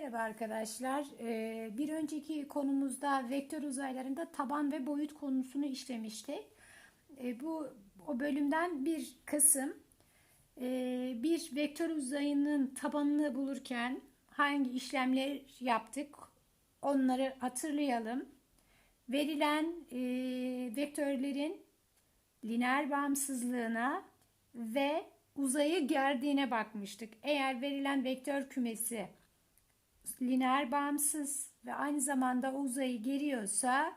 Merhaba arkadaşlar. Ee, Bir önceki konumuzda vektör uzaylarında taban ve boyut konusunu işlemiştik. Ee, Bu o bölümden bir kısım. Ee, Bir vektör uzayının tabanını bulurken hangi işlemler yaptık onları hatırlayalım. Verilen vektörlerin lineer bağımsızlığına ve uzayı gerdiğine bakmıştık. Eğer verilen vektör kümesi lineer bağımsız ve aynı zamanda uzayı geriyorsa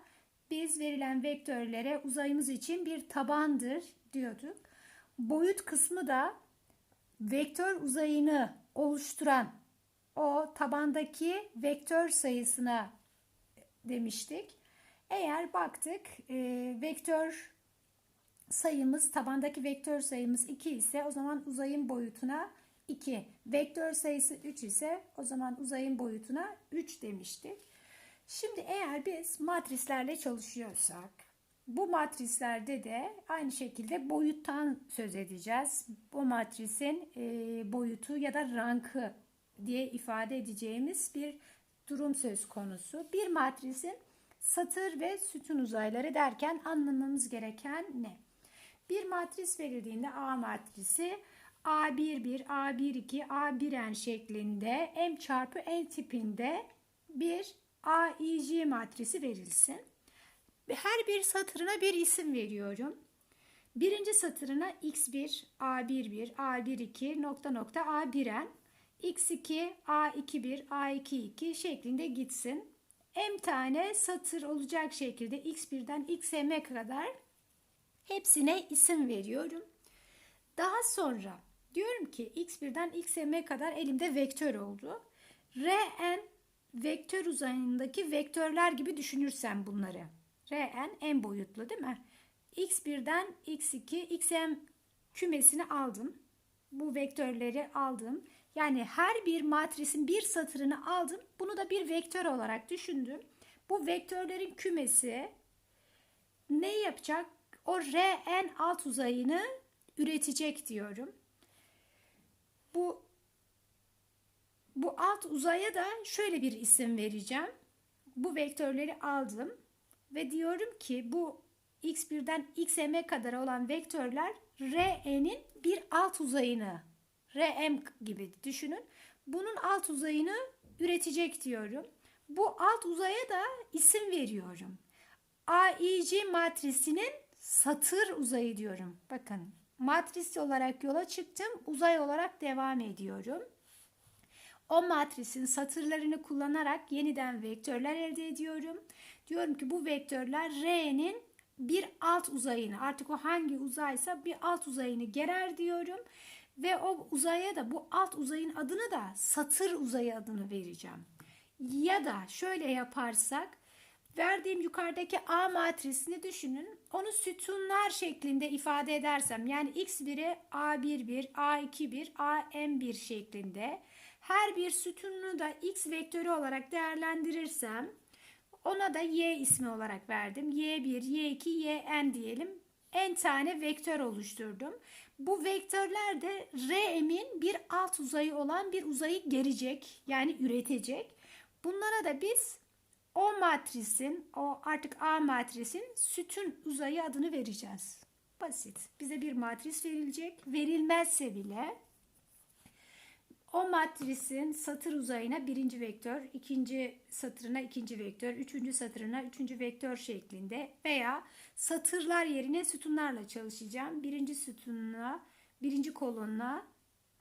biz verilen vektörlere uzayımız için bir tabandır diyorduk. Boyut kısmı da vektör uzayını oluşturan o tabandaki vektör sayısına demiştik. Eğer baktık e, vektör sayımız tabandaki vektör sayımız 2 ise o zaman uzayın boyutuna 2. Vektör sayısı 3 ise o zaman uzayın boyutuna 3 demiştik. Şimdi eğer biz matrislerle çalışıyorsak bu matrislerde de aynı şekilde boyuttan söz edeceğiz. Bu matrisin e, boyutu ya da rankı diye ifade edeceğimiz bir durum söz konusu. Bir matrisin satır ve sütun uzayları derken anlamamız gereken ne? Bir matris verildiğinde A matrisi A11, A12, A1n şeklinde M çarpı N tipinde bir AIJ matrisi verilsin. Her bir satırına bir isim veriyorum. Birinci satırına x1, a11, a12 nokta nokta a1n, x2, a21, a22 şeklinde gitsin. M tane satır olacak şekilde x1'den xm'e kadar hepsine isim veriyorum. Daha sonra diyorum ki x1'den xm'e kadar elimde vektör oldu. Rn vektör uzayındaki vektörler gibi düşünürsem bunları. Rn en boyutlu değil mi? x1'den x2, xm kümesini aldım. Bu vektörleri aldım. Yani her bir matrisin bir satırını aldım. Bunu da bir vektör olarak düşündüm. Bu vektörlerin kümesi ne yapacak? O Rn alt uzayını üretecek diyorum. Bu bu alt uzaya da şöyle bir isim vereceğim. Bu vektörleri aldım ve diyorum ki bu x1'den xm'e kadar olan vektörler Rn'in bir alt uzayını Rm gibi düşünün. Bunun alt uzayını üretecek diyorum. Bu alt uzaya da isim veriyorum. AIC matrisinin satır uzayı diyorum. Bakın matris olarak yola çıktım. Uzay olarak devam ediyorum. O matrisin satırlarını kullanarak yeniden vektörler elde ediyorum. Diyorum ki bu vektörler R'nin bir alt uzayını artık o hangi uzaysa bir alt uzayını gerer diyorum. Ve o uzaya da bu alt uzayın adını da satır uzayı adını vereceğim. Ya da şöyle yaparsak verdiğim yukarıdaki A matrisini düşünün. Onu sütunlar şeklinde ifade edersem yani x1'e A11, A21, AM1 şeklinde her bir sütununu da x vektörü olarak değerlendirirsem ona da y ismi olarak verdim. y1, y2, yn diyelim. n tane vektör oluşturdum. Bu vektörler de R'min bir alt uzayı olan bir uzayı gerecek yani üretecek. Bunlara da biz o matrisin, o artık A matrisin sütun uzayı adını vereceğiz. Basit. Bize bir matris verilecek. Verilmezse bile o matrisin satır uzayına birinci vektör, ikinci satırına ikinci vektör, üçüncü satırına üçüncü vektör şeklinde veya satırlar yerine sütunlarla çalışacağım. Birinci sütununa, birinci kolonuna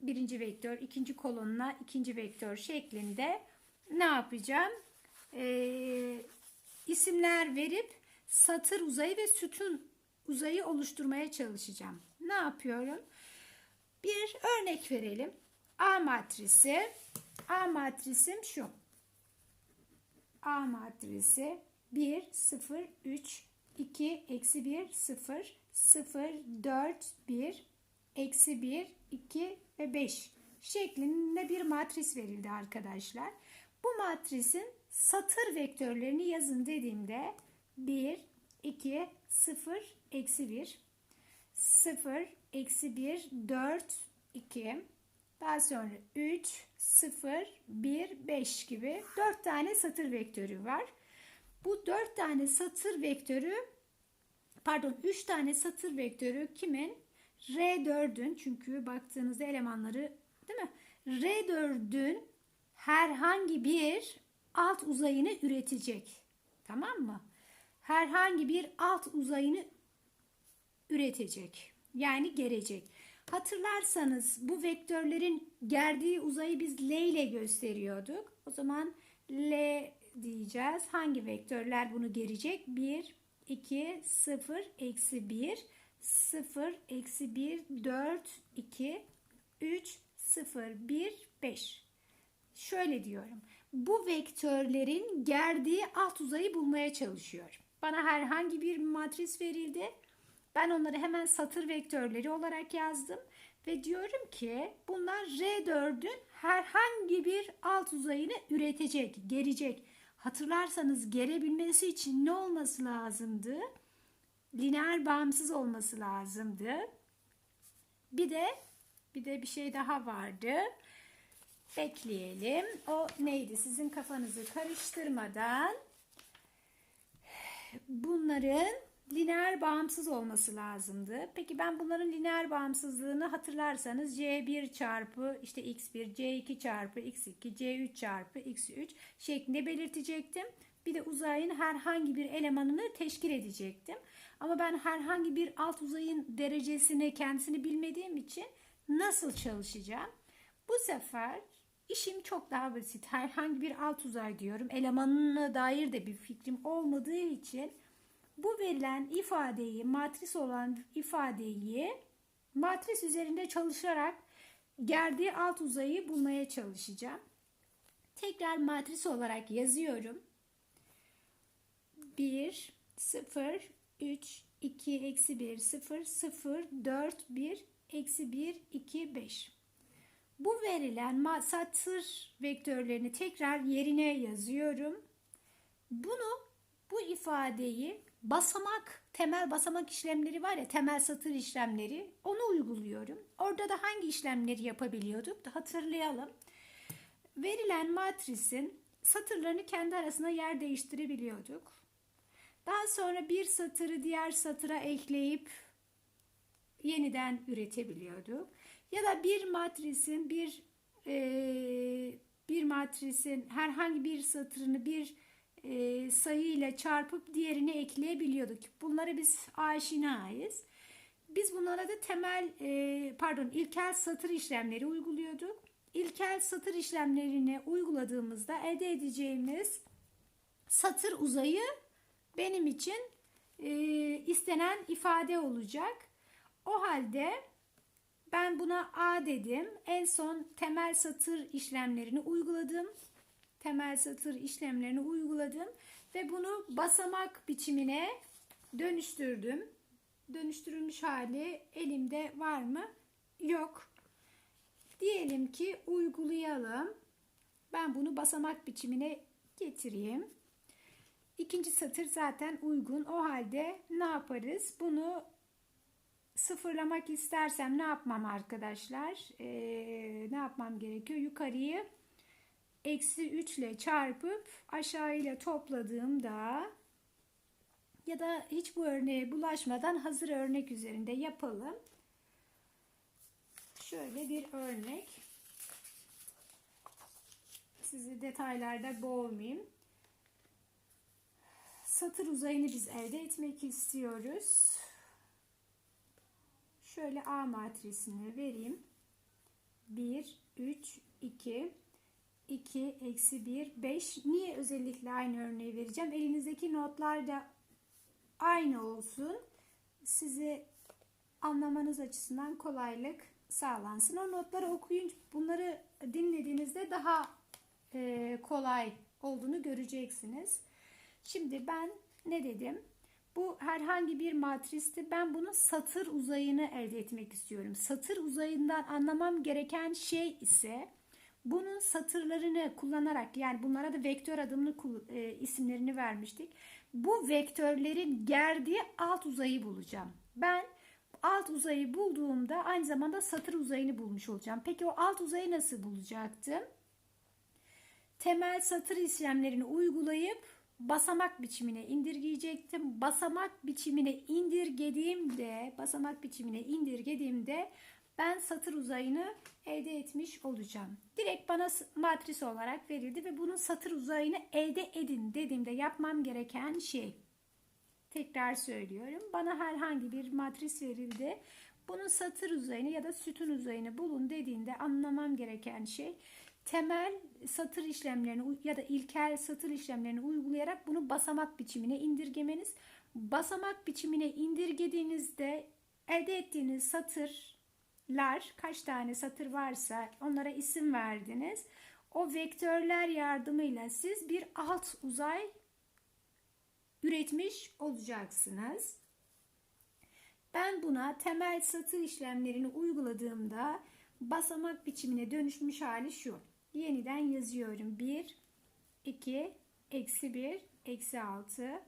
birinci vektör, ikinci kolonuna ikinci vektör şeklinde ne yapacağım? Ee, isimler verip satır uzayı ve sütun uzayı oluşturmaya çalışacağım. Ne yapıyorum? Bir örnek verelim. A matrisi. A matrisim şu. A matrisi 1, 0, 3, 2, eksi 1, 0, 0, 4, 1, eksi 1, 2 ve 5 şeklinde bir matris verildi arkadaşlar. Bu matrisin satır vektörlerini yazın dediğimde 1, 2, 0, eksi 1, 0, eksi 1, 4, 2, Daha sonra 3, 0, 1, 5 gibi 4 tane satır vektörü var. Bu 4 tane satır vektörü pardon 3 tane satır vektörü kimin? R4'ün çünkü baktığınızda elemanları değil mi? R4'ün herhangi bir alt uzayını üretecek. Tamam mı? Herhangi bir alt uzayını üretecek. Yani gelecek. Hatırlarsanız bu vektörlerin gerdiği uzayı biz L ile gösteriyorduk. O zaman L diyeceğiz. Hangi vektörler bunu gerecek? 1, 2, 0, eksi 1, 0, eksi 1, 4, 2, 3, 0, 1, 5. Şöyle diyorum. Bu vektörlerin gerdiği alt uzayı bulmaya çalışıyorum. Bana herhangi bir matris verildi. Ben onları hemen satır vektörleri olarak yazdım ve diyorum ki bunlar R4'ün herhangi bir alt uzayını üretecek, gelecek. Hatırlarsanız gerebilmesi için ne olması lazımdı? Lineer bağımsız olması lazımdı. Bir de bir de bir şey daha vardı. Bekleyelim. O neydi? Sizin kafanızı karıştırmadan bunların lineer bağımsız olması lazımdı. Peki ben bunların lineer bağımsızlığını hatırlarsanız C1 çarpı işte x1, C2 çarpı x2, C3 çarpı x3 şeklinde belirtecektim. Bir de uzayın herhangi bir elemanını teşkil edecektim. Ama ben herhangi bir alt uzayın derecesini kendisini bilmediğim için nasıl çalışacağım? Bu sefer işim çok daha basit. Herhangi bir alt uzay diyorum. Elemanına dair de bir fikrim olmadığı için bu verilen ifadeyi, matris olan ifadeyi matris üzerinde çalışarak gerdiği alt uzayı bulmaya çalışacağım. Tekrar matris olarak yazıyorum. 1, 0, 3, 2, eksi 1, 0, 0, 4, 1, eksi 1, 2, 5. Bu verilen satır vektörlerini tekrar yerine yazıyorum. Bunu bu ifadeyi basamak, temel basamak işlemleri var ya, temel satır işlemleri. Onu uyguluyorum. Orada da hangi işlemleri yapabiliyorduk da hatırlayalım. Verilen matrisin satırlarını kendi arasında yer değiştirebiliyorduk. Daha sonra bir satırı diğer satıra ekleyip yeniden üretebiliyorduk. Ya da bir matrisin bir e, bir matrisin herhangi bir satırını bir e, sayı ile çarpıp diğerini ekleyebiliyorduk. Bunları biz aşinayız. Biz bunlara da temel e, pardon ilkel satır işlemleri uyguluyorduk. İlkel satır işlemlerini uyguladığımızda elde edeceğimiz satır uzayı benim için e, istenen ifade olacak. O halde ben buna A dedim. En son temel satır işlemlerini uyguladım. Temel satır işlemlerini uyguladım ve bunu basamak biçimine dönüştürdüm. Dönüştürülmüş hali elimde var mı? Yok. Diyelim ki uygulayalım. Ben bunu basamak biçimine getireyim. İkinci satır zaten uygun. O halde ne yaparız? Bunu sıfırlamak istersem ne yapmam arkadaşlar? Ee, ne yapmam gerekiyor? Yukarıyı eksi 3 ile çarpıp aşağı ile topladığımda ya da hiç bu örneğe bulaşmadan hazır örnek üzerinde yapalım. Şöyle bir örnek. Sizi detaylarda boğmayayım. Satır uzayını biz elde etmek istiyoruz. Şöyle A matrisini vereyim. 1, 3, 2, 2, eksi 1, 5. Niye özellikle aynı örneği vereceğim? Elinizdeki notlar da aynı olsun. Sizi anlamanız açısından kolaylık sağlansın. O notları okuyun. Bunları dinlediğinizde daha e, kolay olduğunu göreceksiniz. Şimdi ben ne dedim? Bu herhangi bir matristi. Ben bunun satır uzayını elde etmek istiyorum. Satır uzayından anlamam gereken şey ise bunun satırlarını kullanarak yani bunlara da vektör adımını e, isimlerini vermiştik. Bu vektörlerin gerdiği alt uzayı bulacağım. Ben alt uzayı bulduğumda aynı zamanda satır uzayını bulmuş olacağım. Peki o alt uzayı nasıl bulacaktım? Temel satır işlemlerini uygulayıp basamak biçimine indirgeyecektim. Basamak biçimine indirgediğimde, basamak biçimine indirgediğimde ben satır uzayını elde etmiş olacağım. Direkt bana matris olarak verildi ve bunun satır uzayını elde edin dediğimde yapmam gereken şey. Tekrar söylüyorum. Bana herhangi bir matris verildi. Bunun satır uzayını ya da sütun uzayını bulun dediğinde anlamam gereken şey temel satır işlemlerini ya da ilkel satır işlemlerini uygulayarak bunu basamak biçimine indirgemeniz. Basamak biçimine indirgediğinizde elde ettiğiniz satırlar kaç tane satır varsa onlara isim verdiniz. O vektörler yardımıyla siz bir alt uzay üretmiş olacaksınız. Ben buna temel satır işlemlerini uyguladığımda basamak biçimine dönüşmüş hali şu. Yeniden yazıyorum. 1, 2, eksi 1, eksi 6,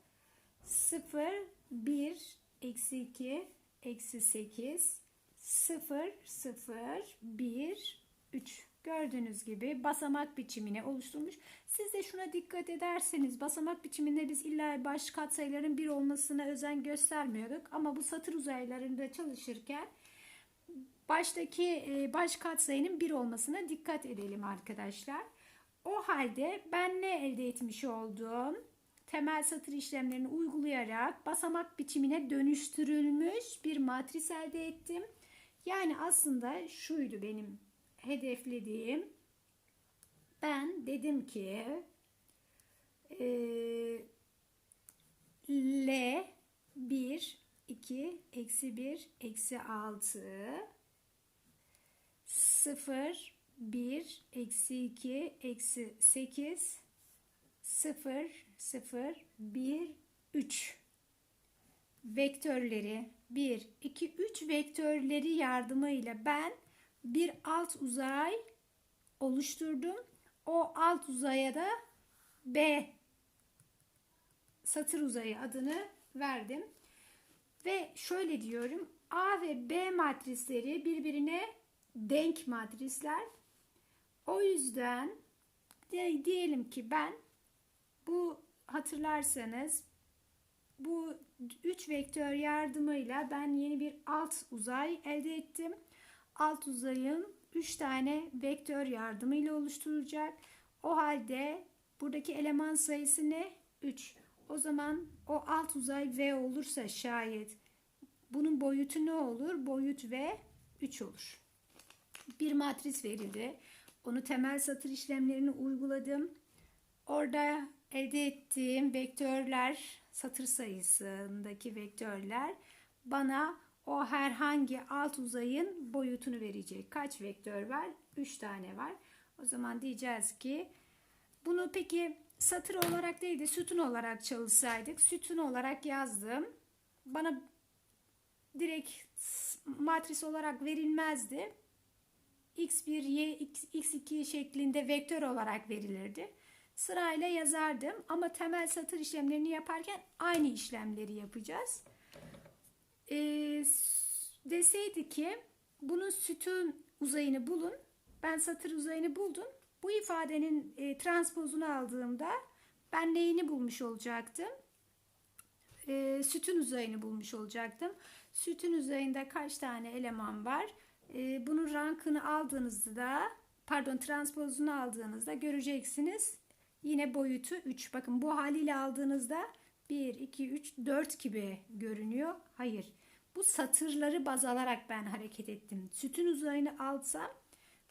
0, 1, eksi 2, eksi 8, 0, 0, 1, 3. Gördüğünüz gibi basamak biçimine oluşturmuş. Siz de şuna dikkat ederseniz basamak biçiminde biz illa baş katsayıların bir olmasına özen göstermiyorduk. Ama bu satır uzaylarında çalışırken baştaki baş katsayının bir olmasına dikkat edelim arkadaşlar. O halde ben ne elde etmiş oldum? Temel satır işlemlerini uygulayarak basamak biçimine dönüştürülmüş bir matris elde ettim. Yani aslında şuydu benim hedeflediğim. Ben dedim ki e, L 1 2 eksi 1 eksi 6 0 1 eksi 2 eksi 8 0 0 1 3 vektörleri 1 2 3 vektörleri yardımıyla ben bir alt uzay oluşturdum. O alt uzaya da B satır uzayı adını verdim. Ve şöyle diyorum. A ve B matrisleri birbirine denk matrisler. O yüzden de, diyelim ki ben bu hatırlarsanız bu üç vektör yardımıyla ben yeni bir alt uzay elde ettim alt uzayın 3 tane vektör yardımıyla oluşturulacak. O halde buradaki eleman sayısı ne? 3. O zaman o alt uzay V olursa şayet bunun boyutu ne olur? Boyut V 3 olur. Bir matris verildi. Onu temel satır işlemlerini uyguladım. Orada elde ettiğim vektörler, satır sayısındaki vektörler bana o herhangi alt uzayın boyutunu verecek. Kaç vektör var? 3 tane var. O zaman diyeceğiz ki bunu peki satır olarak değil de sütun olarak çalışsaydık sütun olarak yazdım. Bana direkt matris olarak verilmezdi. X1, y, x2 şeklinde vektör olarak verilirdi. Sırayla yazardım ama temel satır işlemlerini yaparken aynı işlemleri yapacağız e, deseydi ki bunun sütun uzayını bulun. Ben satır uzayını buldum. Bu ifadenin e, transpozunu aldığımda ben neyini bulmuş olacaktım? E, sütun uzayını bulmuş olacaktım. Sütun uzayında kaç tane eleman var? E, bunun rankını aldığınızda pardon transpozunu aldığınızda göreceksiniz. Yine boyutu 3. Bakın bu haliyle aldığınızda 1, 2, 3, 4 gibi görünüyor. Hayır. Bu satırları baz alarak ben hareket ettim. Sütun uzayını alsam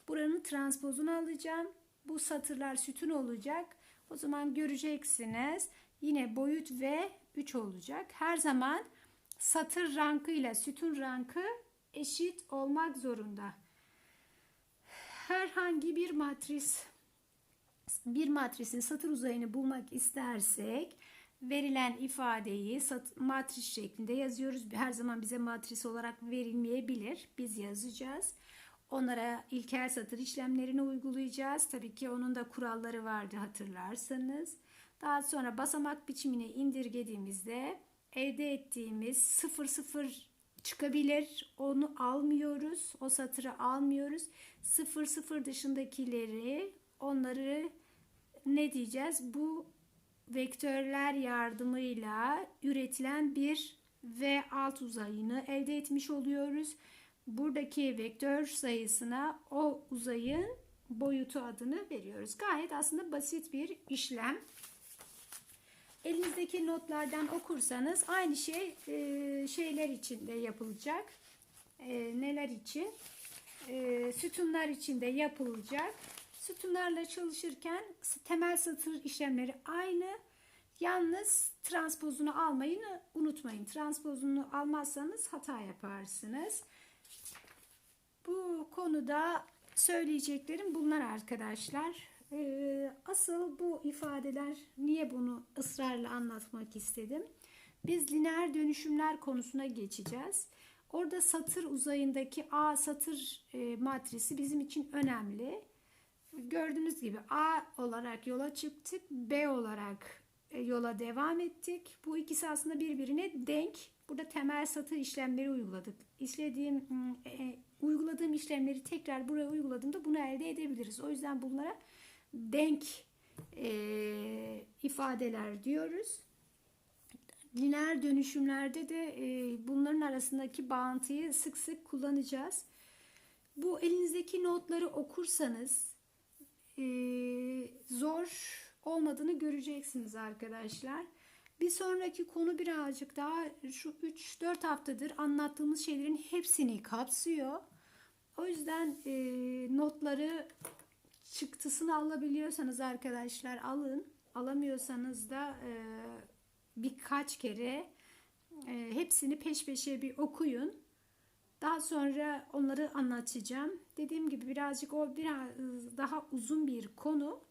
buranın transpozunu alacağım. Bu satırlar sütun olacak. O zaman göreceksiniz. Yine boyut ve 3 olacak. Her zaman satır rankı ile sütun rankı eşit olmak zorunda. Herhangi bir matris bir matrisin satır uzayını bulmak istersek verilen ifadeyi matris şeklinde yazıyoruz. Her zaman bize matris olarak verilmeyebilir. Biz yazacağız. Onlara ilkel satır işlemlerini uygulayacağız. Tabii ki onun da kuralları vardı hatırlarsanız. Daha sonra basamak biçimine indirgediğimizde elde ettiğimiz 0 0 çıkabilir. Onu almıyoruz. O satırı almıyoruz. Sıfır sıfır dışındakileri onları ne diyeceğiz? Bu vektörler yardımıyla üretilen bir V alt uzayını elde etmiş oluyoruz. Buradaki vektör sayısına o uzayın boyutu adını veriyoruz. Gayet aslında basit bir işlem. Elinizdeki notlardan okursanız aynı şey e, şeyler için de yapılacak. E, neler için? E, sütunlar için de yapılacak. Sütunlarla çalışırken temel satır işlemleri aynı. Yalnız transpozunu almayı unutmayın. Transpozunu almazsanız hata yaparsınız. Bu konuda söyleyeceklerim bunlar arkadaşlar. Ee, asıl bu ifadeler niye bunu ısrarla anlatmak istedim? Biz lineer dönüşümler konusuna geçeceğiz. Orada satır uzayındaki A satır e, matrisi bizim için önemli. Gördüğünüz gibi A olarak yola çıktık, B olarak e, yola devam ettik. Bu ikisi aslında birbirine denk. Burada temel satır işlemleri uyguladık. İşlediğim, e, uyguladığım işlemleri tekrar buraya uyguladığımda bunu elde edebiliriz. O yüzden bunlara denk e, ifadeler diyoruz. Lineer dönüşümlerde de e, bunların arasındaki bağıntıyı sık sık kullanacağız. Bu elinizdeki notları okursanız e, zor olmadığını göreceksiniz arkadaşlar. Bir sonraki konu birazcık daha şu 3-4 haftadır anlattığımız şeylerin hepsini kapsıyor. O yüzden e, notları çıktısını alabiliyorsanız arkadaşlar alın. Alamıyorsanız da e, birkaç kere e, hepsini peş peşe bir okuyun. Daha sonra onları anlatacağım. Dediğim gibi birazcık o biraz daha uzun bir konu.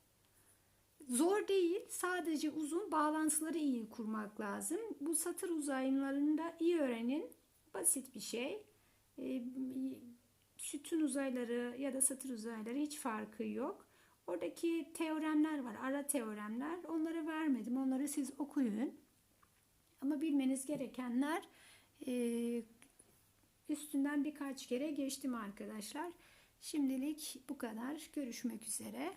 Zor değil. Sadece uzun bağlantıları iyi kurmak lazım. Bu satır uzaylarını da iyi öğrenin. Basit bir şey. E, sütun uzayları ya da satır uzayları hiç farkı yok. Oradaki teoremler var. Ara teoremler. Onları vermedim. Onları siz okuyun. Ama bilmeniz gerekenler e, üstünden birkaç kere geçtim arkadaşlar. Şimdilik bu kadar. Görüşmek üzere.